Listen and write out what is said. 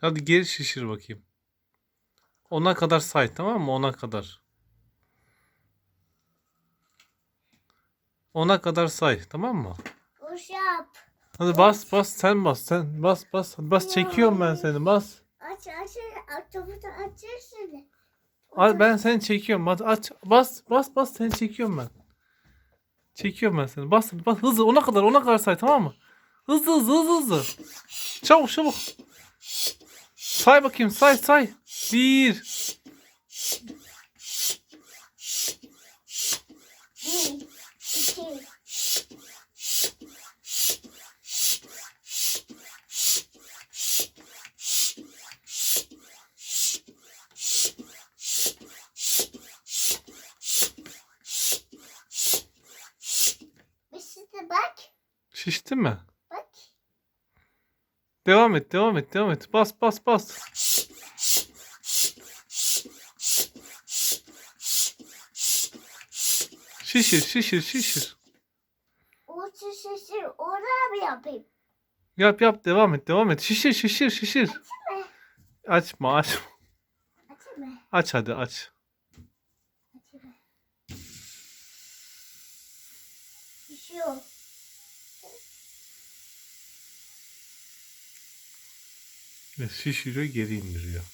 Hadi geri şişir bakayım. Ona kadar say tamam mı? Ona kadar. Ona kadar say tamam mı? Uşap. Hadi bas bas sen bas sen bas bas hadi bas çekiyorum ben seni bas. Aç aç aç topu da açırsın. Al ben seni çekiyorum hadi aç bas bas bas seni çekiyorum ben. Çekiyorum ben seni bas bas hızlı ona kadar ona kadar say tamam mı? Hızlı hızlı hızlı hızlı. Çabuk çabuk. Say bakayım say say. Bir. Bir, size bak. Şişti mi? Bak. Devam et devam et devam et. Bas bas bas. Şişir şişir şişir. O şişir oraya mı yapayım? Yap yap devam et devam et. Şişir şişir şişir. Açma açma. Açayım mı? Aç hadi aç. Açayım mı? Şişiyor. Ve Şişiriyor geri indiriyor.